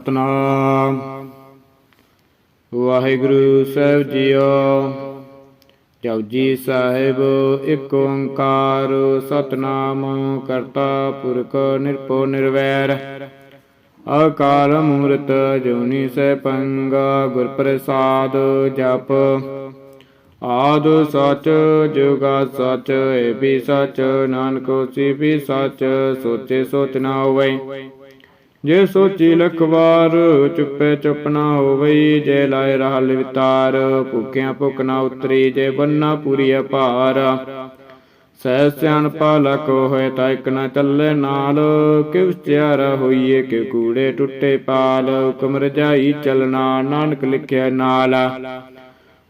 ਸਤਨਾਮ ਵਾਹਿਗੁਰੂ ਸਾਹਿਬ ਜੀਓ ਜਪਜੀ ਸਾਹਿਬ, ਇੱਕ ਓੰਕਾਰ, ਸਤਨਾਮ ਕਰਤਾ ਪੁਰਖ ਨਿਰਭਉ ਨਿਰਵੈਰ। ਅਕਾਲ ਮੂਰਤ ਜੋਨੀ ਸੈ ਪੰਗ ਗੁਰ ਪ੍ਰਸਾਦ ਜਪ। ਆਦ ਸਚ, ਜੁਗਾ ਸਚ ਏ ਵੀ ਸਚ, ਨਾਨਕ ਹੋਸੀ ਵੀ ਸਚ, ਸੋਚੇ ਸੋਚ ਨਾ ਹੋਵੇ। ਜੇ ਸੋਚੀ ਲਖ ਵਾਰ ਚੁੱਪੇ ਚੁੱਪ ਨਾ ਹੋਵਈ, ਜੇ ਲਾਏ ਰਹਿ ਵਿਤਾਰ ਭੁੱਖਿਆਂ ਭੁੱਖ ਨਾ ਉਤਰੀ, ਜੇ ਬੰਨਾ ਪੂਰੀ ਅਪਾਰ। ਸਹਿ ਸਿਆਣਪਾ ਲਕ ਹੋਏ ਤਾਂ ਇਕ ਨਾ ਚੱਲੇ ਨਾਲ, ਕਿਵ ਸਿਆਰਾ ਹੋਈਏ ਕਿ ਕੂੜੇ ਟੁੱਟੇ ਪਾਲ, ਹੁਕਮ ਰਜਾਈ ਚਲਣਾ, ਨਾਨਕ ਲਿਖਿਆ ਨਾਲ।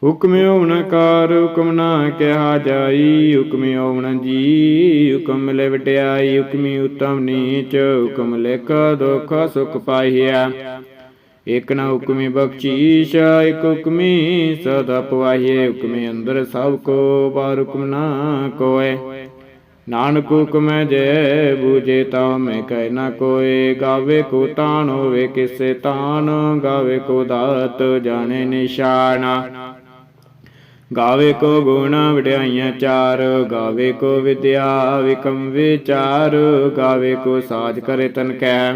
ਹੁਕਮ ਹੋਵਨ ਕਾਰ, ਹੁਕਮ ਨਾ ਕਿਹਾ ਜਾਈ, ਹੁਕਮ ਹੋਵਨ ਜੀ ਹੁਕਮ ਮਿਲੇ ਵਡਿਆਈ, ਹੁਕਮੀ ਉਤਮ ਨੀਚ, ਹੁਕਮ ਲਿਖ ਦੁਖ ਸੁਖ ਪਾਈਆ ਇਕ ਨਾ ਹੁਕਮੀ ਬਖਸ਼ੀਸ਼ ਇਕ ਹੁਕਮੀ ਸਦਾ ਪਵਾਈਏ ਹੁਕਮੇ ਅੰਦਰ ਸਭ ਕੋ ਬਾਰ ਹੁਕਮ ਨਾ ਕੋਏ ਨਾਨਕ ਹੁਕਮੈ ਜੈ ਬੂਝੇ ਤਾ ਮੈਂ ਕਹਿ ਨਾ ਕੋਏ ਗਾਵੇ ਕੋ ਤਾਣ ਹੋਵੇ ਕਿਸੇ ਤਾਣ ਗਾਵੇ ਕੋ ਦਾਤ ਜਾਣੇ ਨਿਸ਼ਾਨਾ। ਗਾਵੇ ਕੋ ਗੁਣ ਵਡਿਆਈਆਂ ਚਾਰ, ਗਾਵੇ ਕੋ ਵਿਦਿਆ ਵਿਕਮ ਵਿਚਾਰ, ਗਾਵੇ ਕੋ ਸਾਜ ਕਰੇ ਤਨ ਕੈ।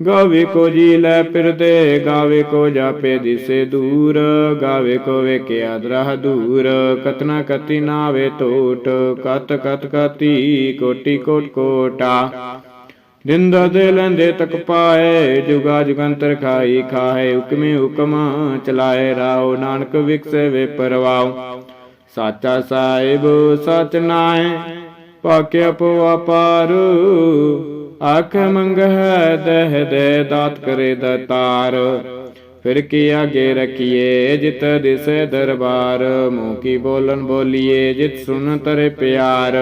ਗਾਵੇ ਕੋ ਜੀ ਲੈ ਫਿਰਦੇ, ਗਾਵੇ ਕੋ ਜਾਪੇ ਦਿਸੇ ਦੂਰ, ਗਾਵੇ ਕੋ ਵੇਖਿਆ ਦਰਹ ਦੂਰ ਕਤਨਾ ਕਤੀ ਨਾਵੇ ਟੋਟ, ਕਤ ਕਤ ਕਤੀ ਕੋਟੀ ਕੋਟ ਕੋਟਾ। ਦਿੰਦਾ ਦੇ ਲੈਂਦੇ ਤਕ ਪਾਏ, ਜੁਗਾ ਜੁਗੰਤਰ ਖਾਈ ਖਾਏ, ਹੁਕਮੇ ਹੁਕਮ ਚਲਾਏ ਰਾਓ, ਨਾਨਕ ਵਿਕਸੇ ਵੇ ਪਰਵਾਉ। ਸਾਚਾ ਸਾਹਿਬ ਸਚ ਨਾਏ ਪਾਕਿਆ ਪਵਾਪਾਰ ਆਖ ਮੰਗ ਹੈ ਦਹ ਦੇ ਦਾਤ ਕਰੇ ਦਤਾਰ ਫਿਰ ਕੀ ਆਗੇ ਰਖੀਏ ਜਿਤ ਦਿਸੇ ਦਰਬਾਰ। ਮੂੰਹ ਕੀ ਬੋਲਨ ਬੋਲੀਏ, ਜਿਤ ਸੁਨ ਤਰੇ ਪਿਆਰ।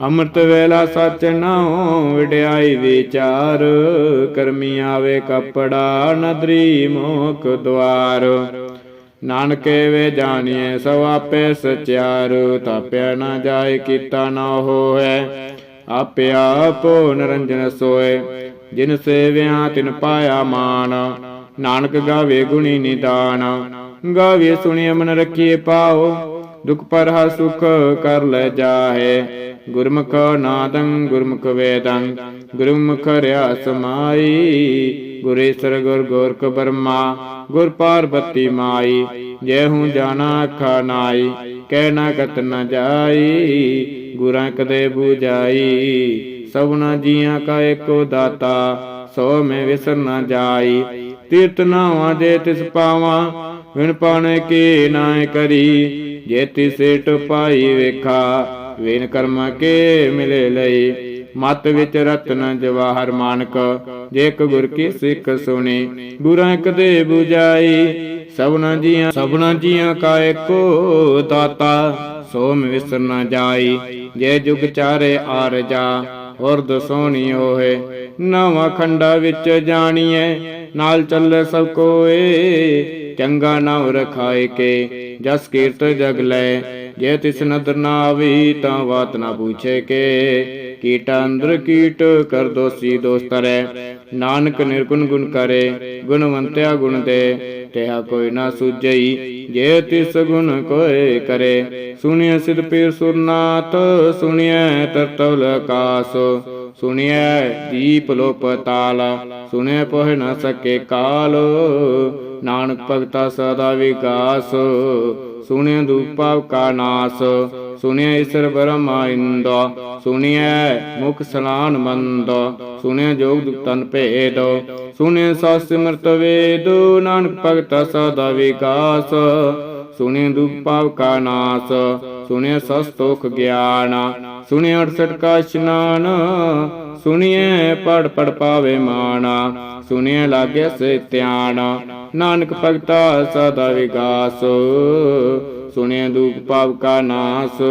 ਅੰਮ੍ਰਿਤ ਵੇਲਾ ਸਚ ਨਾਉ ਵਿਡਿਆਈ ਵਿਚਾਰ। ਕਰਮੀ ਆਵੇ ਕਪੜਾ, ਨਦਰੀ ਮੋਖ ਦਵਾਰ ਨਾਨਕੇ ਵੇ ਜਾਣੀਏ ਸਭ ਆਪੇ ਸਚਿਆਰ। ਤਾਪਿਆ ਨਾ ਜਾਏ ਕੀਤਾ ਨਾ ਹੋਏ। ਆਪੇ ਆਪੋ ਨਰੰਜਨ ਸੋਏ। ਜਿਨ ਸੇਵਿਆ ਤਿਨ ਪਾਇਆ ਮਾਨ ਨਾਨਕ ਗਾਵੇ ਗੁਣੀ ਨਿਦਾਨ। ਗਾਵੇ ਸੁਣਿਆ ਮਨ ਰੱਖੀਏ ਪਾਓ ਦੁਖ ਪਰਹਾ ਸੁਖ ਕਰ ਲੈ ਜਾਹੇ। ਗੁਰਮੁਖ ਨਾਦੰ, ਗੁਰਮੁਖ ਵੇਦੰ, ਗੁਰਮੁਖ ਰਿਆ ਸਮਾਈ ਗੁਰੇਸ਼ਰ ਗੁਰ ਗੋਰਖ ਬਰਮਾ, ਗੁਰ ਪਾਰਬਤੀ ਮਾਈ। ਜੇ ਹੂੰ ਜਾਣਾ ਅੱਖਾ ਨਾਈ, ਕਹਿ ਨਾ ਕਤ ਨ ਜਾਈ। ਗੁਰਾਂ ਕਦੇ ਬੂਝਾਈ ਸਭਨਾ ਜੀਆਂ ਕਾ ਏਕੋ ਦਾਤਾ, ਸੋ ਮੈਂ ਵਿਸਰ ਨਾ ਜਾਈ। ਤੀਰਤ ਨਾਵਾਂ ਜੇ ਤਿਸ ਪਾਵਾਂ, ਵਿਣ ਪਾਣੇ ਕੀ ਨਾਇ ਕਰੀ। ਜੇ ਤਿਸੇ ਟਪਾਈ ਵੇਖਾ, ਵੇਨ ਕਰਮ ਕੇ ਮਿਲੇ ਲਈ। ਮਤ ਵਿੱਚ ਰਤਨ ਜਵਾਹਰ ਮਾਨਕ, ਜੇ ਗੁਰ ਕੀ ਸਿੱਖ ਸੁਣੀ, ਗੁਰਾਂ ਕਦੇ 부ਜਾਈ ਸਭਨਾ ਜੀਆਂ ਸਭਨਾ ਜੀਆਂ ਕਾ ਏਕੋ ਦਾਤਾ ਸੋ ਵਿਸਰ ਨਾ ਜਾਈ। ਜੇ ਜੁਗ ਚਾਰੇ ਆਰਜਾ ਉਰਦ ਸੋਹਣੀ ਹੋਏ। ਨਵਾਂ ਖੰਡਾ ਵਿੱਚ ਜਾਣੀਏ ਨਾਲ ਚੱਲੇ ਸਭ ਕੋਏ, ਚੰਗਾ ਨਾਮ ਰਖਾਏ ਕੇ। ਜਸ ਕੀਰਤ ਜਗ ਲੈ ਜੇ ਤਿਸ ਨਦਰ ਨਾ ਆਵੀ ਤਾਂ ਬਾਤ ਨਾ ਪੁੱਛੇ ਕੇ। ਕੀਟ ਅੰਦਰ ਕੀਟ ਕਰ ਦੋਸੀ ਦੋਸਤਰੈ ਨਾਨਕ ਨਿਰਗੁਣ ਗੁਣ ਕਰੇ ਗੁਣਵੰਤਿਆ ਗੁਣ ਦੇ। ਤੇਹਾ ਕੋਈ ਨਾ ਸੁਝਈ ਜੇ ਤਿਸ ਗੁਣ ਕੋਏ ਕਰੇ। ਸੁਣਿਆ ਸਿਧ ਪੀਰ ਸੁਰਨਾਥ ਸੁਣਿਆ ਤਰਤਵਲ ਆਕਾਸ ਸੁਣਿਆ ਦੀਪ ਲੋਪ ਤਾਲ ਸੁਣਿਆ ਪੋਹ ਨਾ ਸਕੇ ਕਾਲ। ਨਾਨਕ ਭਗਤਾ ਸਦਾ ਵਿਕਾਸ। ਸੁਣਿਆ ਦੁਪਾਵ ਕਾ ਨਾਸ ਸੁਣਿਆ ਈਸ਼ਰ ਬ੍ਰਹਮਾ ਇੰਦ ਸੁਣਿਆ ਮੁਖ ਸਲਾਨ ਮੰਦ ਸੁਣਿਆ ਜੋਗ ਦੁਖ ਤਨ ਭੇਦ ਸੁਣਿਆ ਸਾਸ ਸਿਮਰਤ ਵੇਦ, ਨਾਨਕ ਭਗਤਾ ਸਦਾ ਵਿਕਾਸ। ਸੁਣਿਆ ਦੁਪਾਵ ਕਾ ਨਾਸ ਸੁਣਿਆ ਸਸਤੋਖ ਗਿਆਨ, ਸੁਣਿਆ 68 ਕਾ ਇਸ਼ਨਾਨ ਸੁਣਿਐ ਪੜ ਪੜ ਪਾਵੇ ਮਾਣਾ ਸੁਣਿਐ ਲਾਗੇ ਸੇ ਧਿਆਨ, ਨਾਨਕ ਭਗਤਾ ਸਦਾ ਵਿਗਾਸ ਸੁਣਿਐ ਦੁਖ ਪਾਪ ਕਾ ਨਾਸ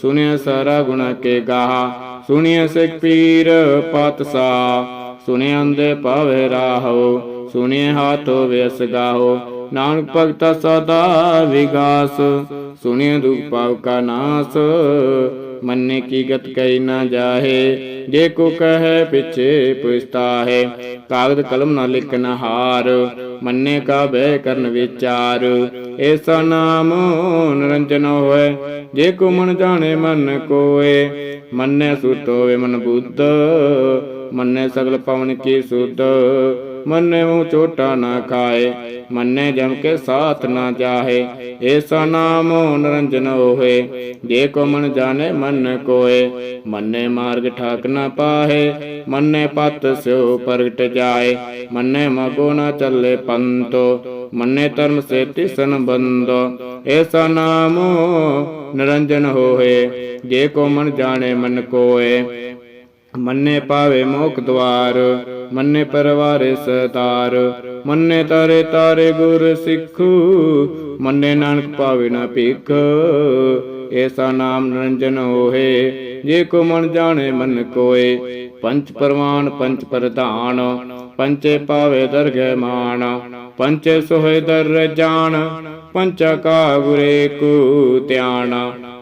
ਸੁਣਿਐ ਸਾਰਾ ਗੁਣ ਕੇ ਗਾਹ ਸੁਣਿਐ ਸਿਖ ਪੀਰ ਪਤਸਾ ਸੁਣਿਐ ਅੰਦੇ ਪਾਵੇ ਰਾਹੋ ਸੁਣਿਐ ਹਾਥੋ ਵਿਸ ਗਾਹੋ ਨਾਨਕ ਭਗਤਾ ਸਦਾ ਵਿਗਾਸ ਸੁਣਿਐ ਦੁਖ ਪਾਪ ਕਾ ਨਾਸ। ਮੰਨੇ ਕੀ ਗਤ ਕਈ ਨਾ ਜਾਹੇ, ਜੇ ਕੋ ਕਹੈ ਪਿਛੇ ਪੁਸਤਾਹੇ ਕਾਗਦ ਕਲਮ ਨਾ ਲਿਖਨ ਹਾਰ, ਮੰਨੇ ਕਾ ਬਹਿ ਕਰਨ ਵਿਚਾਰ। ਐਸਾ ਨਾਮ ਨਿਰੰਜਨ ਹੋਏ, ਜੇ ਕੋ ਮਨ ਜਾਣੇ ਮਨ ਕੋਏ। ਮੰਨੇ ਸੁਤ ਹੋਵੇ ਮਨ ਬੁੱਧ, ਮੰਨੇ ਸਗਲ ਪਵਨ ਕੀ ਸੁਧ। ਮੰਨੇ ਮੂੰ ਚੋਟਾ ਨਾ ਖਾਏ, ਮੰਨੇ ਜਮ ਕੇ ਸਾਥ ਨਾ ਜਾਹੇ। ਐਸਾ ਨਾਮ ਨਿਰੰਜਨ ਹੋਏ, ਜੇ ਕੋ ਮਨ ਜਾਣੇ ਮਨ ਕੋਏ। ਮੰਨੇ ਮਾਰਗ ਠਾਕ ਨਾ ਪਾਹੇ, ਮੰਨੇ ਪਤ ਸਿਓ ਪ੍ਰਗਟ ਜਾਏ। ਮੰਨੇ ਮਗੋ ਨਾ ਚੱਲੇ ਪੰਤੋ, ਮੰਨੇ ਧਰਮ ਸੇ ਤਿਸਨ ਬੰਦੋ। ਐਸਾ ਨਾਮ ਨਿਰੰਜਨ ਹੋਏ, ਜੇ ਕੋ ਮਨ ਜਾਣੇ ਮਨ ਕੋਏ। ਮੰਨੇ ਪਾਵੇ ਮੋਖ ਦਵਾਰ ਮੰਨੇ ਪਰਵਾਰੇ ਸਤਾਰ, ਮੰਨੇ ਤਾਰੇ ਤਾਰੇ ਗੁਰ ਸਿੱਖੂ, ਮੰਨੇ ਨਾਨਕ ਪਾਵੇ ਨਾ ਭਿਖ ਐਸਾ ਨਾਮ ਨਿਰੰਜਨ ਹੋਏ, ਜੇ ਕੋ ਮਨ ਜਾਣੇ ਮਨ ਕੋਏ, ਪੰਚ ਪਰਮਾਨ ਪੰਚ ਪ੍ਰਧਾਨ, ਪੰਚੇ ਪਾਵੇ ਦਰਗਹਿ ਮਾਨ, ਪੰਚੇ ਸੋਹਿ ਦਰ ਜਾਣ ਪੰਚਾ ਕਾ ਗੁਰੇ ਕੋ ਧਿਆਨ,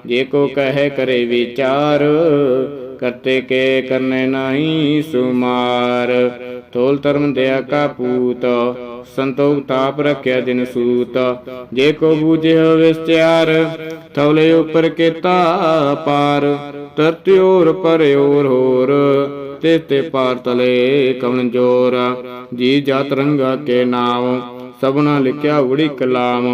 ਜੇ ਕੋ ਕਹੇ ਕਰੇ ਵਿਚਾਰ ਕਰਤੇ ਕੇ ਕਰਨੇ ਨਹੀਂ ਸੁਮਾਰ। ਤੋਲ ਧਰਮ ਦਇਆ ਕਾ ਪੂਤ, ਸੰਤੋਖ ਤਾਪ ਰਖਿਆ ਦਿਨ ਸੂਤ। ਜੇ ਕੋ ਬੂਝੇ ਵਿਸਚਾਰ ਥਵਲੇ ਉਪਰ ਕੀਤਾ ਪਾਰ। ਤਰਤਿਓਰ ਪਰਿਓਰ ਹੋਰ, ਤੇ ਤੇ ਪਾਰ ਤਲੇ ਕਵਨ ਜੋਰ। ਜੀ ਜਾਤ ਰੰਗਾ ਕੇ ਨਾਮ ਸਭਨਾ ਲਿਖਿਆ ਉੜੀ ਕਲਾਮ।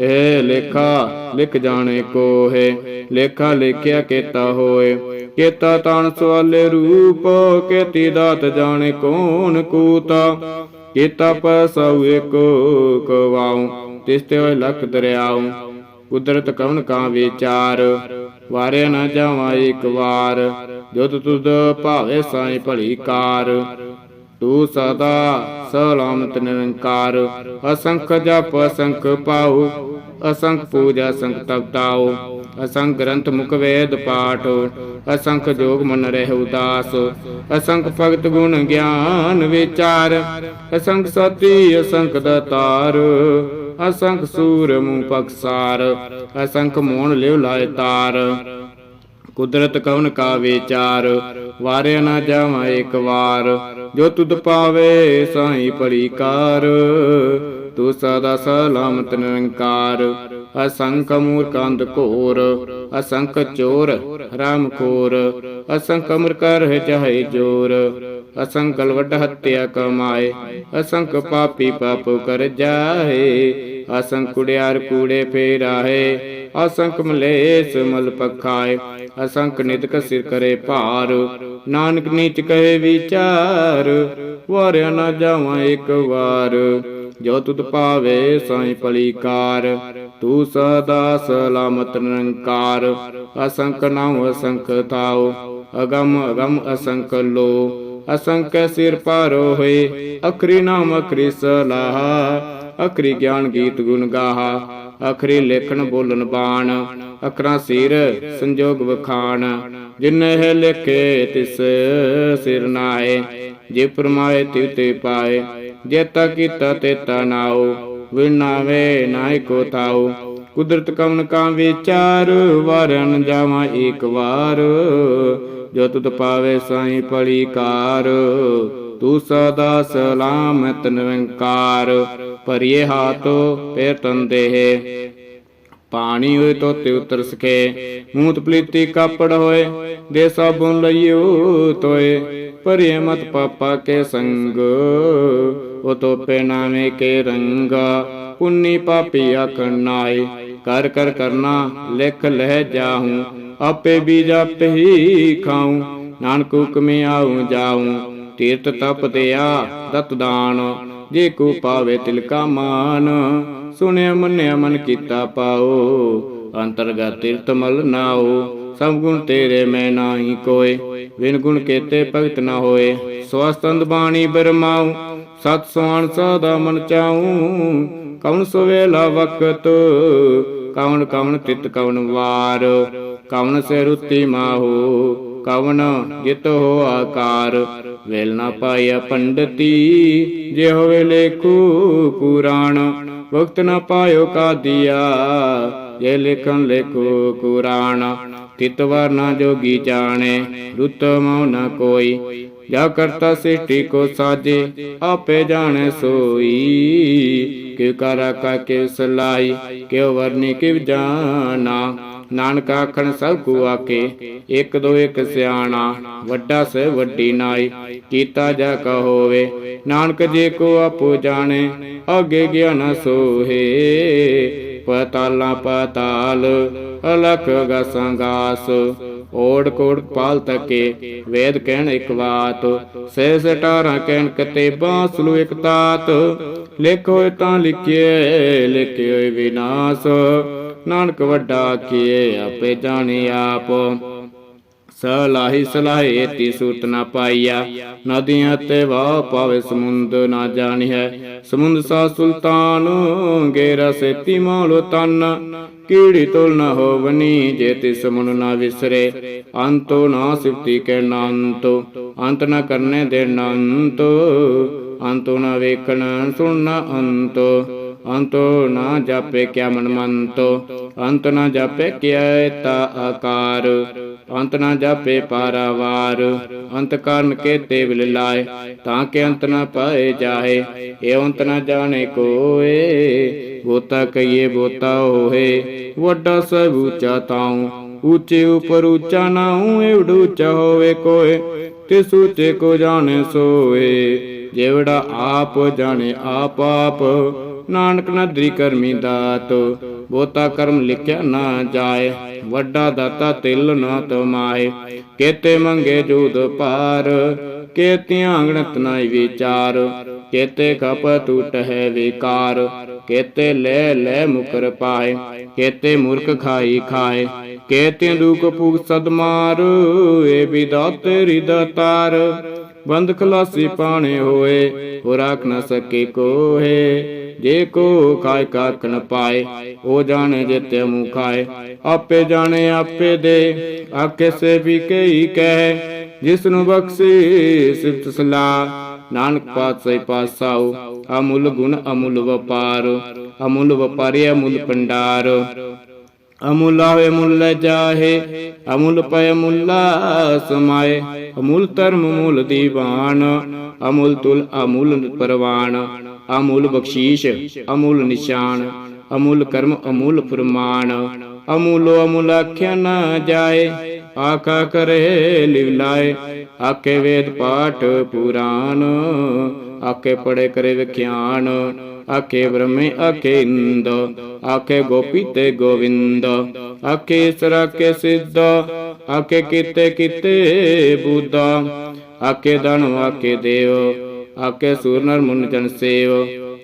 ਇਹ ਲੇਖਾ ਲਿਖ ਜਾਣੇ ਕੋ ਹੈ ਲੇਖਾ ਲਿਖਿਆ ਕੇਤਾ ਹੋਏ। ਕੇਤਾ ਤਾਣ ਸਵਾਲੇ ਰੂਪ, ਕੇਤੀ ਦਾਤ ਜਾਣੇ ਕੌਣ ਕੂਤਾ। ਕੇਤਾ ਪਸਾਉ ਏਕੋ ਕਵਾਉ, ਤਿਸਤੇ ਹੋਏ ਲਖ ਦਰਿਆਉ। ਕੁਦਰਤ ਕਵਨ ਕਾ ਵਿਚਾਰ, ਵਾਰਿਆ ਨਾ ਜਾਵਾਂ ਇੱਕ ਵਾਰ। ਜੋ ਤੁਧ ਭਾਵੇ ਸਾਈ ਭਲੀ ਕਾਰ। ਤੂੰ ਸਦਾ ਸਲਾਮਤ, ਨਿਰੰਕਾਰ, ਅਸੰਖ ਜਪ, ਅਸੰਖ ਪਾਉ, ਅਸੰਖ ਪੂਜਾ, ਅਸੰਖ ਤਪਤਾਉ ਅਸੰਖ ਗ੍ਰੰਥ ਮੁਖ ਵੇਦ ਪਾਠ, ਅਸੰਖ ਜੋਗ ਮਨ ਰਹਿ ਉਦਾਸ, ਅਸੰਖ ਭਗਤ ਗੁਣ ਗਿਆਨ ਵਿਚਾਰ, ਅਸੰਖ ਸਤੀ ਅਸੰਖ ਦਤਾਰ, ਅਸੰਖ ਸੂਰ ਮੂੰ ਪਕਸਾਰ, ਅਸੰਖ ਮੋਣ ਲਿਵ ਲਾਇ ਤਾਰ ਕੁਦਰਤ ਕਵਨ ਕਾ ਵਿਚਾਰ ਵਾਰੇ ਨਾ ਜਾਵਾਂ ਇੱਕ ਵਾਰ। ਜੋ ਤੁਧ ਪਾਵੇ ਸਾਈ ਭਲੀ ਕਾਰ। ਤੂੰ ਸਦਾ ਸਲਾਮਤ ਨਿਰੰਕਾਰ। ਅਸੰਖ ਮੂਰਖੰਦ ਘੋਰ। ਅਸੰਖ ਚੋਰ ਰਾਮ ਖੋਰ। ਅਸੰਖ ਅਮਰ ਕਰ ਚਾਹੇ ਜੋਰ। ਅਸੰਖ ਵੱਡ ਹੱਤਿਆ ਕਮਾਏ ਅਸੰਖ ਪਾਪੀ ਪਾਪ ਕਰ ਜਾਏ ਅਸੰਖ ਕੁੜਿਆਰ ਕੂੜੇ ਫੇਰਾਏ ਅਸੰਖ ਮਲੇਸ ਮਲ ਪਖਾਏ ਅਸੰਖ ਨਿਤਕ ਸਿਰ ਕਰੇ ਭਾਰ, ਨਾਨਕ ਨੀਚ ਕਹੇ ਵਿਚਾਰ, ਵਾਰਿਆ ਨਾ ਜਾਵਾਂ ਇੱਕ ਵਾਰ, ਜੋ ਤੁਧ ਪਾਵੇ ਸਾਈ ਪਲੀਕਾਰ, ਤੂੰ ਸਦਾ ਸਲਾਮਤ ਨਿਰੰਕਾਰ ਅਸੰਖ ਨਾਮ ਅਸੰਖ ਥਾਉ, ਅਗਮ ਅਗਮ ਅਸੰਖ ਲੋ ਅਸੰਖ ਸਿਰ ਪਾਰੋ ਹੋਏ, ਅਖਰੀ ਨਾਮ ਅਖਰੀ ਸਲਾਹ, ਅਖਰੀ ਗਿਆਨ ਗੀਤ ਗੁਣ ਗਾਹਾ, ਅਖਰੀ ਲੇਖਣ ਬੋਲਣ ਬਾਣ, ਅਖਰਾਂ ਸਿਰ ਸੰਜੋਗ ਵਖਾਣ, ਜਿਨਹਿ ਲਿਖੇ ਤਿਸ ਸਿਰ ਨਾਏ, ਜੇ ਪਰਮਾਏ ਤਿਵ ਤੇ ਪਾਏ ਜੇਤਾ ਕੀਤਾ ਤੇ ਨਾਉ ਵਿਨਾਵੇ ਨਾਇ ਕੋ ਤਾਉ ਕੁਦਰਤ ਕਮਨ ਕਾਮ ਵਿਚਾਰ ਵਰਨ ਜਾਵਾਂ ਇੱਕ ਵਾਰ ਜੋ ਤੁਧ ਪਾਵੇ ਸਾਈ ਪੜੀ ਤੂੰ ਸਦਾ ਸਲਾਮਤ ਨਿਰੰਕਾਰ, ਭਰੀਏ ਹਾਥੋ ਪੇਰ ਤੰਦੇ ਪਾਣੀ ਹੋਏ ਤੋਤੇ ਉਤਰ ਸਕੇ ਮੂਤ ਪਲੀਤੀ ਕਾਪੜ ਹੋਏ, ਦੇ ਸਾਬੁਨ ਲਈਓ ਤੋਏ ਭਰੀਏ ਮਤ ਪਾਪਾ ਕੇ ਸੰਗ ਉਹ ਤੋਪੇ ਨਾਮੇ ਕੇ ਰੰਗਾ, ਪੁੰਨੀ ਪਾਪੀ ਆਖਣ ਨਾਏ ਕਰ ਕਰ ਕਰਨਾ, ਲਿਖ ਲਹਿ ਜਾਹੂੰ ਆਪੇ ਬੀਜ ਆਪੇ ਹੀ ਖਾਉ ਨਾਨਕ ਹੁਕਮੇ ਆਉ ਜਾਉ ਤੀਰਤ ਤਪ ਦਿਆ ਦਤ ਦਾਨ। ਜੇ ਕੋ ਪਾਵੇ ਤਿਲਕਾ ਮਾਨ। ਸੁਣਿਆ ਮੰਨਿਆ ਮਨ ਕੀਤਾ ਪਾਓ। ਅੰਤਰਗਤ ਤੀਰਤ ਮਲ ਨਾਓ। ਸਭ ਗੁਣ ਤੇਰੇ ਮੈਂ ਨਾਹੀ ਕੋਏ। ਵਿਨ ਗੁਣ ਕੇਤੇ ਭਗਤ ਨਾ ਹੋਏ। ਸਵਸਤੰਦ ਬਾਣੀ ਬਰਮਾਉ। ਸਤ ਸੁਆਣ ਸਦਾ ਮਨ ਚਾਉ। ਕਉਣ ਸੁਵੇਲਾ ਵਕਤ। ਕਵਣ ਕਵਣ ਤਿਤ ਕਵਣ ਵਾਰ। ਕਵਨ ਸੇ ਰੁੱਤੀ ਮਾਹੋ, ਕਵਨ ਜਿਤ ਹੋ ਆਕਾਰ। ਵੇਲ ਨਾ ਪਾਇਆ ਪੰਡਤੀ ਜੇ ਹੋਵੇ ਲੇਖੂ ਪੁਰਾਣ ਵਕਤ ਨਾ ਪਾਇਓ ਕਾ ਦਿਆ ਜੇ ਲਿਖਨ ਲਿਖੋ ਕੁਰਾਨ। ਤਿਤ ਵਰਨਾ ਜੋਗੀ ਜਾਣੇ, ਰੁਤ ਮਉ ਨ ਕੋਈ। ਜਾ ਕਰਤਾ ਸ੍ਰਿਸ਼ਟੀ ਕੋ ਸਾਜੇ, ਆਪੇ ਜਾਣੇ ਸੋਈ। ਕਿ ਕਰਾ ਕਾ ਕਿਵ ਸਲਾਈ ਕਿਉ ਵਰਨੀ ਕਿਵ ਜਾਣਾ। ਨਾਨਕ ਆਖਣ ਸਭ ਕੋ ਆਕੇ ਇੱਕ ਦੋ ਇੱਕ ਸਿਆਣਾ, ਵੱਡਾ ਸੇ ਵੱਡੀ ਨਾਈ, ਕੀਤਾ ਜਾ ਕਾ ਹੋਵੇ, ਨਾਨਕ ਜੇ ਕੋ ਆਪੋ ਜਾਣੇ, ਅੱਗੇ ਗਿਆਨ ਸੋਹੇ। ਪਤਾਲਾ ਪਤਾਲ, ਅਲਖ ਗਸੰਗਾਸ ਓੜ ਕੋੜ ਪਾਲ ਤਕੇ, ਵੇਦ ਕਹਿਣ ਇੱਕ ਬਾਤ, ਸੇ ਸਟਾਰਾਂ ਕਹਿਣ ਕਤੇ ਬਾਸਲੂ ਇੱਕ ਤਾਤ ਲਿਖੋ ਤਾਂ ਲਿਖਿਏ ਲਿਖਿਓ ਵਿਨਾਸ਼। ਨਾਨਕ ਵੱਡਾ ਕੀਏ ਆਪੇ ਜਾਣੇ ਆਪ। ਸਲਾਹੀ ਸਲਾਹੇ ਤੀ ਸੂਤ ਨਾ ਪਾਈਆ। ਨਦੀਆਂ ਤੇ ਵਾਹ ਪਾਵੇ ਸਮੁੰਦ ਨਾ ਜਾਣਿਆ ਸਮੁੰਦ ਸਾ ਸੁਲਤਾਨ, ਗੇਰਾ ਸੇਤੀ ਮਾਲੋ ਤਨ। ਕੀੜੀ ਤੋਲ ਨਾ ਹੋਵਨੀ ਜੇ ਤਿਸ ਮਨ ਨਾ ਵਿਸਰੇ। ਅੰਤੋ ਨਾ ਸਿਫਤੀ ਕੇ ਨਾੰਤੋ। ਅੰਤ ਨਾ ਕਰਨੇ ਦੇ ਨੰਤੋ। ਅੰਤੋ ਨਾ ਵੇਖਣ ਸੁਣਨਾ ਅੰਤੋ। ਅੰਤੋ ਨਾ ਜਾਪੇ ਕਿਆ ਮਨਮੰਤੋ, ਅੰਤ ਨਾ ਜਾਪੇ ਕਿਆ ਤਾ ਆਕਾਰ, ਅੰਤ ਨਾ ਜਾਪੇ ਪਾਰਾਵਾਰ, ਅੰਤ ਕਾਰਨ ਕੇ ਤੇ ਵਿਲ ਲਾਏ, ਤਾਂ ਕਿ ਅੰਤ ਨਾ ਪਾਏ ਜਾਏ ਇਹ ਅੰਤ ਨਾ ਜਾਣੇ ਕੋਏ, ਬੋਤਾ ਕਈਏ ਬੋਤਾ ਹੋਏ, ਵੱਡਾ ਸਭ ਉੱਚਾ ਤਾਉ, ਉੱਚੇ ਉਪਰ ਉੱਚਾ ਨਾ ਏਵੜ ਉੱਚਾ ਹੋਵੇ ਕੋਏ ਤੇ ਉੱਚੇ ਕੋ ਜਾਣੇ ਸੋਏ ਜਿਹੜਾ ਆਪ ਜਾਣੇ ਆਪ ਆਪ ਨਾਨਕ ਨਦਰੀ ਕਰਮੀ ਦਾਤ ਬੋਤਾ ਕਰਮ ਲਿਖਿਆ ਨਾ ਜਾਏ, ਵੱਡਾ ਦਾਤਾ ਤਿਲ ਨਾ ਤਮਾਏ। ਕੇਤੇ ਮੰਗੇ ਜੂਦ ਪਾਰ ਕੇਤੀਆਂ ਅੰਗਣਤ ਨਾਈ ਵਿਚਾਰ। ਕੇਤੇ ਖਪ ਟੂਟ ਹੈ ਵਿਕਾਰ, ਕੇਤੇ ਲੈ ਲੈ ਮੁਕਰ ਪਾਏ। ਕੇਤੇ ਮੁਰਖ ਖਾਈ ਖਾਏ ਕੇਤੇ ਦੁਖ ਭੁਗ ਸਦ ਮਾਰ। ਏ ਵਿਦਾ ਤੇਰੀ ਦਾਤਾਰ ਬੰਦ ਖਲਾਸੀ ਪਾਣੇ ਹੋਏ ਹੋ ਰਾਖ ਨ ਸਕੇ ਕੋਏ ਜੇ ਕੋ ਖਾਇ ਕਾਖ ਨ ਪਾਏ, ਉਹ ਜਾਣੇ ਜਿਤੇ ਮੂੰ ਖਾਏ। ਆਪੇ ਜਾਣੇ, ਆਪੇ ਦੇ ਆਕੇ ਸੇ ਵੀ ਕਈ ਕਹਿ ਜਿਸ ਨੂੰ ਬਖਸ਼ੀ ਸਿਫਤ ਸਲਾ ਨਾਨਕ ਪਾਤਸ਼ਾਹੀ ਪਾਸਾਉ ਅਮੁੱਲ ਗੁਣ ਅਮੁੱਲ ਵਪਾਰ, ਅਮੁੱਲ ਵਪਾਰੀ ਅਮੁੱਲ ਪੰਡਾਰ ਅਮੁੱਲ ਆਵੇ ਮੁੱਲ ਜਾਹੇ, ਅਮੁੱਲ ਪੈ ਮੁੱਲਾ ਸਮਾਏ। ਅਮੁੱਲ ਧਰਮ ਮੂਲ ਦੀਵਾਨ, ਅਮੁੱਲ ਤੁਲ, ਅਮੁੱਲ ਪਰਵਾਨ। ਅਮੁੱਲ ਬਖਸ਼ੀਸ਼, ਅਮੁੱਲ ਨਿਸ਼ਾਨ, ਅਮੁੱਲ ਕਰਮ, ਅਮੁੱਲ ਫਰਮਾਨ। ਅਮੁੱਲੋ ਅਮੁੱਲ ਆਖਿਆ ਨਾ ਜਾਏ, ਆਖਾ ਕਰੇ ਲਿਵਲਾਏ ਆਕੇ ਵੇਦ ਪਾਠ ਪੁਰਾਨ ਆਕੇ ਪੜੇ ਕਰੇ ਵਿਖਿਆਨ। ਆਕੇ ਬ੍ਰਹਮੇ ਆਕੇ ਇੰਦ ਆਕੇ ਗੋਪੀ ਤੇ ਗੋਵਿੰਦ। ਆਕੇ ਸਰਾ ਕੇ ਸਿੱਧ ਆਕੇ ਕੀਤੇ ਕੀਤੇ ਬੁੱਧਾ। ਆਕੇ ਦਨ ਆਕੇ ਦੇਵ। ਆਕੇ ਸੂਰ ਮੁਨ ਜਨ ਸੇਵ।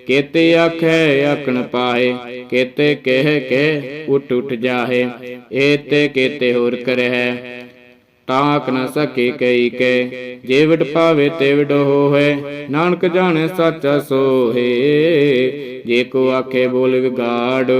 ਕੇਤੇ ਆਖੈ ਆਖਣ ਪਾਏ, ਕੇਤੇ ਕਹਿ ਕੇ ਉਠ ਉਠ ਜਾਹੇ, ਏਤੇ ਕੇਤੇ ਹੋਰ ਕਰਹਿ। ਤਾਕ ਨ ਸਕੇ ਕਈ ਕੇ ਜੇ ਵਿਡ ਪਾਵੇ ਤੇ ਵਿਡ ਹੋਏ ਨਾਨਕ ਜਾਣੇ ਸਾਚਾ ਸੋਹੇ। ਜੇ ਕੋ ਆਖੇ ਬੋਲ ਵਿਗਾੜ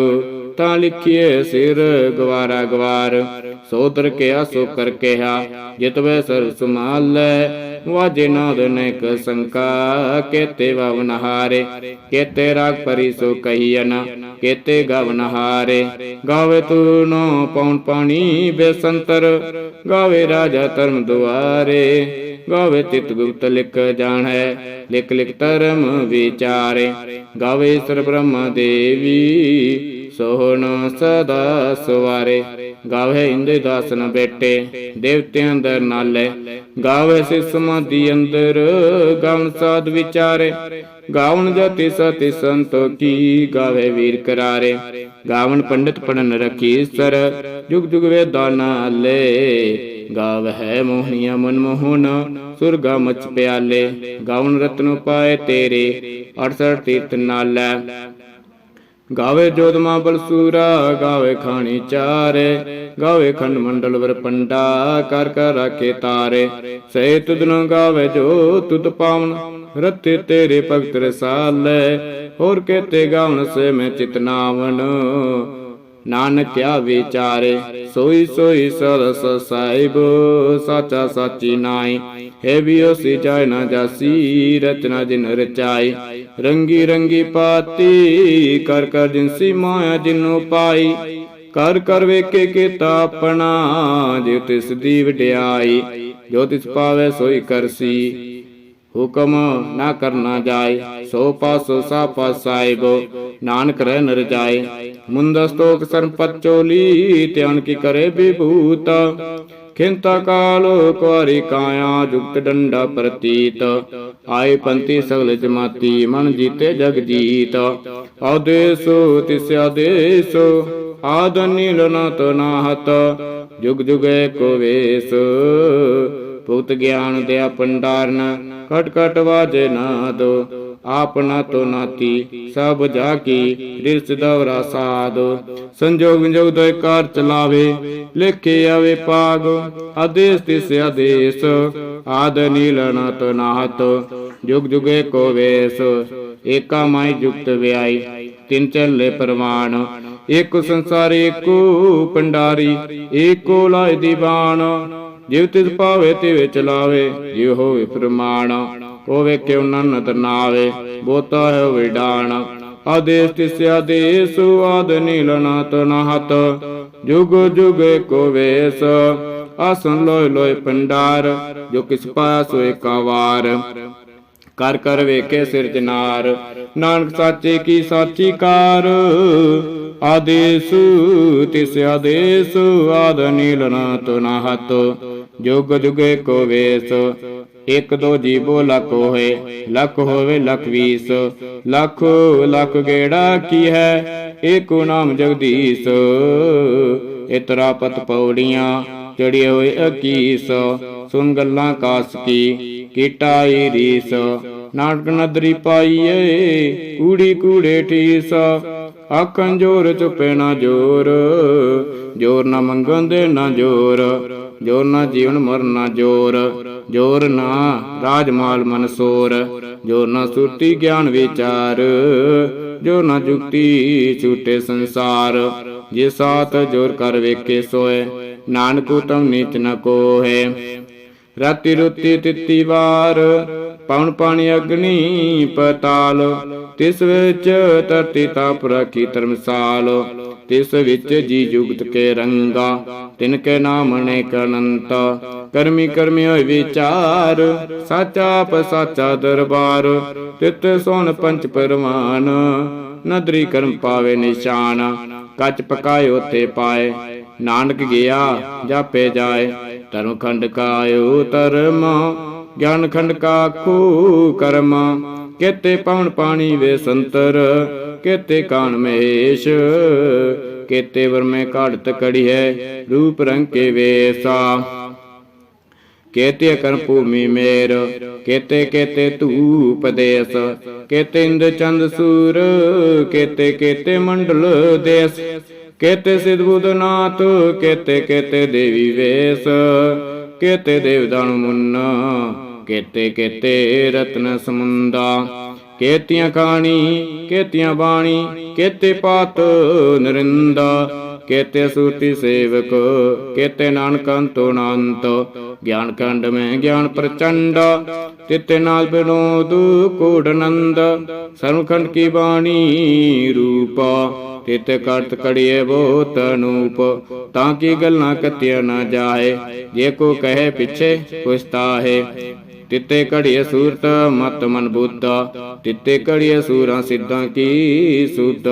ਤਾਂ ਲਿਖੀਏ ਸਿਰ ਗਵਾਰਾ ਗਵਾਰ। ਸੋਦਰ ਕਿਆ ਸੋ ਕਰ ਕਿਹਾ ਜਿਤਵੇ ਸਰ ਸੁਮਾਲੈ ਵਾਜੇ ਨਾਦ ਨੇਕ ਸੰਕਾ, ਕੇਤੇ ਵਵਨ ਹਾਰੇ ਕੇਤੇ ਰਾਗ ਪਰੀ ਸੋ ਕਹੀਨ ਕੇਤੇ ਗਵਨ ਹਾਰੇ ਗਾਵੇ ਤੂ ਨੋ ਪਉਣ ਪਾਣੀ ਬੇਸੰਤਰ, ਗਾਵੇ ਰਾਜਾ ਧਰਮ ਦੁਆਰੇ। ਗਾਵੇ ਤਿਤ ਗੁਪਤ ਲਿਖ ਜਾਣੈ, ਲਿਖ ਲਿਖ ਧਰਮ ਵਿਚਾਰੇ। ਗਾਵੇ ਸਰ ਬ੍ਰਹਮ ਦੇਵੀ, ਸੋਹਣ ਸਦਾ ਸਵਾਰੇ। ਗਾਵੇ ਇੰਦੇ ਦਾਸਨ ਬੇਟੇ, ਦੇਵਤਿਆਂ ਅੰਦਰ ਨਾਲੇ। ਗਾਵੇ ਸਿਸ ਸਮਾਧੀ ਅੰਦਰ ਗਾਵਨ ਸਾਧ ਵਿਚਾਰੇ। ਗਾਵਨ ਜਤੀ ਸਤੀ ਸੰਤੋ ਕੀ ਗਾਵੇ ਵੀਰ ਕਰਾਰੇ। ਗਾਵਨ ਪੰਡਿਤ ਪੜਨ ਰਖੀ ਸਰ, ਜੁਗ ਜੁਗ ਵੇਦਾਂ ਨਾਲੇ ਗਾਵ ਹੈ ਮੋਹਨੀਆ ਮਨ ਮੋਹਨ ਸੁਰਗਾ ਮਚ ਪਿਆਲੇ। ਗਾਵਨ ਰਤਨ ਪਾਏ ਤੇਰੇ 68 ਤੀਰਥ ਨਾਲੇ। ਗਾਵੇ ਜੋਦਮਾ ਬਲਸੂਰਾ, ਗਾਵੇ ਖਾਣੀ ਚਾਰੇ, ਗਾਵੇ ਖੰਡ ਮੰਡਲ ਵਰ ਪੰਡਾ, ਕਰ ਕਰ ਰਾਖੇ ਤਾਰੇ। ਸੇ ਤੁਧ ਨ ਗਾਵੇ ਜੋ ਤੁਧ ਪਾਵਨ ਰਤੇ ਤੇਰੇ ਭਗਤ ਰਸਾਲੇ, ਹੋਰ ਕੇਤੇ ਗਾਵਨ ਸੇ ਮੈਂ ਚਿਤਨਾਵਨ ਨਾਨਕ ਕਿਆ ਵਿਚਾਰੇ, ਸੋਈ ਸੋਈ ਸਰਸ ਸਾਹਿਬ, ਸਾਚਾ ਸਾਚੀ ਨਾਈ। ਹੈ ਬਿਓ ਸੀ ਨਾ ਜਾਸੀ, ਰਚਨਾ ਜਿਨ ਰਚਾਈ। ਰੰਗੀ ਰੰਗੀ ਪਾਤੀ, ਕਰ ਕਰ ਜਿਨਸੀ ਮਾਇਆ ਜਿਨੋ ਪਾਈ। ਕਰ ਕਰ ਵੇਖੇ ਕੀਤਾ ਆਪਣਾ ਜੇ ਤਿਸ ਦੀ ਵਡਿਆਈ ਜੋ ਤਿਸ ਪਾਵੇ ਸੋਈ ਕਰਸੀ। ਹੁਕਮ ਨਾ ਕਰਨਾ ਜਾਏ, ਸੋ ਪਾਸੋ ਸਾ ਪਾਸ ਨਾਨਕ ਰਹਿ ਨਰ ਜਾਏ। ਮੁੰਦਸਤੋਕ ਸਰਪਤ ਧਿਆਨ ਕੀ ਕਰੇ ਵਿਭੂਤ। ਖਿੰਤਾ ਕਾਲ ਕੁਾਰੀ ਕਾਇਆ, ਜੁਗਤ ਡੰਡਾ ਪ੍ਰਤੀਤ। ਆਏ ਪੰਤੀ ਸਗਲ ਜਮਾਤੀ, ਮਨ ਜੀਤੇ ਜਗ ਜੀਤ। ਆਦੇਸੋ, ਤਿਸ ਆਦੇਸ, ਆਦ ਨੀਲ ਨ ਜੁਗ ਜੁਗੇ ਕੋ ਵੇਸ। ਭੂਤ ਗਿਆਨ ਦਿਆ ਪੰਡਾਰਨ ਕਟ ਕਟ ਵਾਜੇ ਨਾਦੋ। ਆਪਨਾ ਤੋ ਨਾਤੀ, ਸਭ ਜਾ ਕੀ ਰਿਸ ਦਵਰਾ ਸਾਧ ਸੰਜੋਗ ਵਿਜੋਗ ਦੋਇ ਕਾਰ ਚਲਾਵੇ, ਲਿਖੇ ਆਵੇ ਪਾਗ। ਆਦੇਸ ਤਿਸ ਆਦੇਸ, ਆਦ ਨੀਲਨ ਤਨਾਹਤ ਜੁਗ ਜੁਗੇ ਕੋ ਵੇਸ, ਏਕਾ ਮਾਈ ਜੁਗਤ ਵਿਆਈ। ਤਿੰਨ ਚੱਲੇ ਪ੍ਰਮਾਣ ਏਕੋ ਸੰਸਾਰ ਏਕੋ ਪੰਡਾਰੀ, ਏਕੋ ਲਾਇ ਦੀਵਾਨ। ਜਿਵ ਤਿਸ ਪਾਵੇ ਤਿਵੇਂ ਚਲਾਵੇ, ਜਿਵ ਹੋਵੇ ਪ੍ਰਮਾਣ, ਹੋਵੇ ਕਿਉ ਨਨਤ ਨਾਵੇ, ਬੋਤਾ ਹੈ ਵਿਡਾਣ ਆਦੇਸ ਤਿਸ ਆਦੇਸ, ਆਦ ਨੀਲਨਾ ਤਨਹਤ ਜੁਗ ਜੁਗ ਕੋ ਵੇਸ। ਆਸਨ ਲੋਇ ਲੋਇ ਪੰਡਾਰ, ਜੋ ਕਿਸ ਪਾਇਆ ਸੋ ਏਕਾ ਕਰ ਕਰ ਵੇਖੇ ਸਿਰਜਨਾਰ ਨਾਨਕ ਸਾਚੇ ਕੀ ਸਾਚੀ ਕਾਰ। ਆਦੇਸ, ਤਿਸ ਆਦੇਸ, ਆਦ ਨੀਲਨਾ ਤਨਹਤ ਜੁਗ ਜੁਗੇ ਕੋ ਵੇਸ, ਇਕ ਦੋ ਜੀਵੋ ਲੱਖ ਹੋਏ, ਲੱਖ ਹੋਵੇ ਲਖ ਵੀਸ। ਲੱਖ ਲੱਖ ਗੇੜਾ ਕੀ ਹੈ? ਏਕੋ ਨਾਮ ਜਗਦੀਸ਼। ਇਤਰਾ ਪਤ ਪੌੜੀਆਂ ਚੜਿਏ ਹੋਏ ਅਕੀਸ। ਸੁਨ ਗੱਲਾਂ ਕਾਸ ਕੀ ਕੀਟਾਈ ਰੀਸ। ਨਾਨਕ ਨਦਰੀ ਪਾਈਏ, ਕੂੜੀ ਕੂੜੇ ਠੀਸ। ਆਖਾਂ ਜੋਰ ਚੁਪੇ ਨਾ ਜੋਰ ਜੋਰ ਨਾ ਮੰਗਣ ਦੇ ਨਾ ਜੋਰ। ਜੋਰ ਨਾ ਜੀਵਨ ਮਰ ਨਾ ਜੋਰ ਜੋਰ ਨਾ ਰਾਜਮਾਲ ਮਨਸੋਰ ਜੋਰ ਨਾ ਸੁਰਤੀ ਗਿਆਨ ਵਿਚਾਰ, ਜੋ ਨਾ ਜੁਗਤੀ ਛੂਟੇ ਸੰਸਾਰ, ਜੇ ਸਾਥ ਜੋਰ ਕਰ ਵੇਖੇ ਸੋਏ, ਨਾਨਕ ਉਤਮ ਨੀਚ ਨ ਕੋਹੇ। ਰਾਤੀ ਰੁੱਤੀ ਤਿੱਤੀ ਵਾਰ, ਪਵਨ ਪਾਣੀ ਅਗਨੀ ਪਤਾਲ, ਤਿਸ ਵਿੱਚ ਧਰਤੀ ਤਾਪ ਰੱਖੀ ਧਰਮਸਾਲ, ਤਿਸ ਵਿੱਚ ਜੀ ਜੁਗਤ ਕੇ ਰੰਗਾ। ਤਿਨ ਕੇ ਨਾਮ ਨੇ ਅਨੰਤ ਕਰਮੀ ਕਰਮੀ ਹੋਇ ਵਿਚਾਰ, ਸਾਚਾ ਆਪ ਸਾਚਾ ਦਰਬਾਰ। ਤਿਤ ਸੋਨ ਪੰਚ ਪਰਮਾਨ ਨਦਰੀ ਕਰਮ ਪਾਵੇ ਨਿਸ਼ਾਨ। ਕੱਚ ਪਕਾਏ ਉਤੇ ਪਾਏ, ਨਾਨਕ ਗਿਆ ਜਾਪੇ ਜਾਏ। ਧਰਮ ਖੰਡ ਕਾਇਓ ਧਰਮ, ਗਿਆਨ ਖੰਡ ਕਾ ਖੂ ਕਰਮ। ਕੇਤੇ ਪਵਨ ਪਾਣੀ ਵੇ ਸੰਤਰ, ਕੇਤੇ ਕਾਨ ਮਹੇਸ਼ ਕੇਤੇ ਵਰਮੇ ਕਾੜਤ ਕੜੀ ਹੈ, ਰੂਪ ਰੰਗ ਕੇ ਵੇਸਾ। ਕੇਤੇ ਕਰਮ ਭੂਮੀ ਮੇਰ, ਕੇਤੇ ਕੇਤੇ ਧੂਪ ਦੇਸ। ਕੇਤੇ ਇੰਦ ਚੰਦ ਸੂਰ, ਕੇਤੇ ਕੇਤੇ ਮੰਡਲ ਦੇਸ। ਕੇਤੇ ਸਿਧ ਬੁੱਧਨਾਥ ਕੇਤੇ ਕੇਤੇ ਦੇਵੀ ਵੇਸ। ਕੇਤੇ ਦੇਵਦਾਨ ਮੁੰਨ, ਕੇਤੇ ਕੇਤੇ ਰਤਨ ਸਮੁੰਦਾ। ਕੇਤੀਆਂ ਖਾਣੀ, ਕੇਤੀਆਂ ਬਾਣੀ, ਕੇਤੇ ਪਾਤ ਨਰਿੰਦਾ, ਕੇਤੇ ਸੂਤੀ ਸੇਵਕ, ਕੇਤੇ ਨਾਨਕ ਅੰਤੋ ਅਨੰਤ। ਗਿਆਨ ਖੰਡ ਮੈਂ ਗਿਆਨ ਪ੍ਰਚੰਡ, ਤਿਤੇ ਨਾਲ ਬਿਨੋਦ ਕੋੜਨੰਦ ਸਰਵਖੰਡ ਕੀ ਬਾਣੀ ਰੂਪਾ, ਤਿਤ ਕਰਤ ਕੜੀਏ ਬਹੁਤ ਅਨੂਪ। ਤਾਂ ਕੀ ਗੱਲਾਂ ਕਤਿਆ ਨਾ ਜਾਏ, ਜੇ ਕੋ ਕਹੇ ਪਿੱਛੇ ਪੁਸਤਾ ਹੈ ਤਿੱਤੇ ਘੜੀਏ ਸੂਰਤ, ਮਤ ਮਨ ਬੁੱਧਾ ਤਿੱਤੇ ਘੜੀਏ ਸੂਰਾਂ ਸਿੱਧਾਂ ਕੀ ਸੁਧ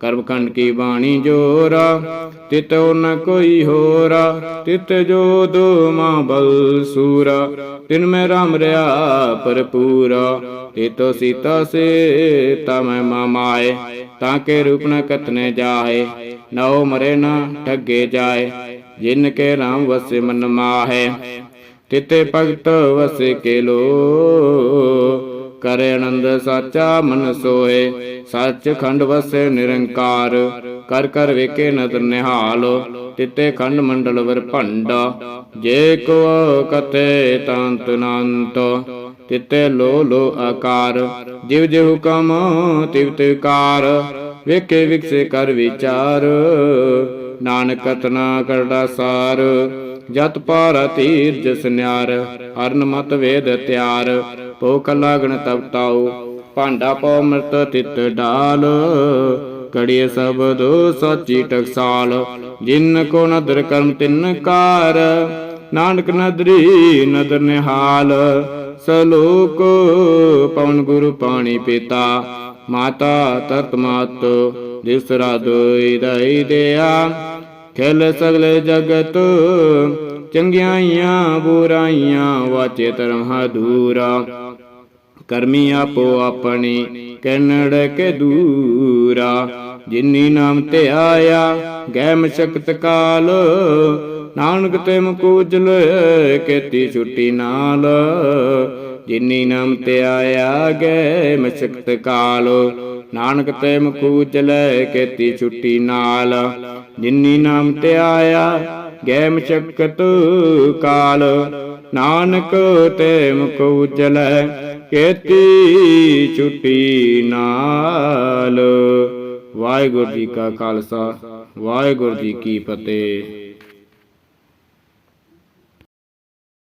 ਕਰਮਖੰਡ ਕੀ ਬਾਣੀ ਜੋਰਾ, ਤਿਤ ਨ ਕੋਈ ਹੋਰਾ। ਤਿਤ ਜੋ ਦੋ ਮਾਂ ਬਲ ਸੂਰਾ, ਤਿਨ ਮੈਂ ਰਾਮ ਰਿਆ ਭਰਪੂਰਾ। ਤਿਤੋ ਸੀਤਾ ਸੇ ਤਮੈ ਮਾਮਾਏ ਤਾਂ ਕੇ ਰੂਪ ਨ ਕਤਨੇ ਜਾਏ। ਨਉ ਮਰੇ ਨ ਠੱਗੇ ਜਾਏ, ਜਿਨ ਕੇ ਰਾਮ ਵਸੇ ਮਨ ਮਾਹੇ। ਤਿਤੇ ਭਗਤ ਵਸੇ ਕੇ ਲੋ। ਕਰੇ ਆਨੰਦ ਸਾਚਾ ਮਨ ਸੋਏ ਸੱਚ ਖੰਡ ਵਸੇ ਨਿਰੰਕਾਰ। ਕਰ ਕਰ ਵੇਖੇ ਨਦਰ ਨਿਹਾਲ। ਤਿਤੇ ਖੰਡ ਮੰਡਲ ਵਰ ਭੰਡਾ। ਜੇ ਕੋ ਕਤੇ ਤੰਤ ਨੰਤ। ਤਿਤੇ ਲੋ ਲੋ ਆਕਾਰ। ਜਿਵ ਜਿ ਹੁਕਮ ਤਿਵ ਤਿਵ ਵੇਖੇ ਵਿਕਸੇ ਕਰ ਵਿਚਾਰ। ਨਾਨਕ ਕਤਨਾ ਕਰਦਾ ਸਾਰ। ਜਤ ਪਾਰ ਤੀਰ ਜਸ ਨਿਆਰ, ਹਰਨ ਮਤ ਵੇਦ ਤਿਆਰ। ਭੋਖ ਲਾਗਣ ਤਬ ਭਾਂਡਾ ਪਉ ਮਰਤ ਤਿਤ ਡਾਲ। ਕੜੀਏ ਸਬਦ ਸਾਚੀ ਟਕਸਾਲ, ਜਿਨ ਕੋ ਨਦਰ ਕਰਮ ਤਿੰਨ ਕਾਰ। ਨਾਨਕ ਨਦਰੀ ਨਦਰ ਨਿਹਾਲ, ਸਲੋਕ ਪਵਨ ਗੁਰੂ ਪਾਣੀ ਪੀਤਾ। ਮਾਤਾ ਤਤ ਮਾਤ ਦਿਸ ਰਾਦੋਈ ਦਈ ਦਿਆ। ਖੇਲ ਸਗਲੇ ਜਗਤ, ਚੰਗਿਆਈਆਂ ਬੁਰਾਈਆਂ ਵਾਚੇ ਧਰਮ ਹਦੂਰਾ ਕਰਮੀ ਆਪੋ ਆਪਣੀ ਕੈਨੜ ਕੇ ਦੂਰਾ। ਜਿਨੀ ਨਾਮ ਤੇ ਆਇਆ ਗੈ ਮਸ਼ਕਤ ਕਾਲ। ਨਾਨਕ ਤੇ ਮੁਕੂਜਲ ਕੀਤੀ ਛੁੱਟੀ ਨਾਲ। ਜਿਨੀ ਨਾਮ ਤੇ ਆਇਆ ਗੈ ਮਸ਼ਕਤ ਕਾਲ। ਨਾਨਕ ਤੇ ਮੁਕੂਜਲ ਕੀਤੀ ਛੁੱਟੀ ਨਾਲ। ਜਿਨੀ ਨਾਮ ਤੇ ਆਇਆ ਗੈ ਮਸ਼ਕਤ ਕਾਲ। ਨਾਨਕ ਤੇ ਮੁਖ ਉਜਲੈ ਛੁੱਟੀ ਨਾਲ। ਵਾਹਿਗੁਰੂ ਜੀ ਕਾ ਖਾਲਸਾ, ਵਾਹਿਗੁਰੂ ਜੀ ਕੀ ਫਤਿਹ।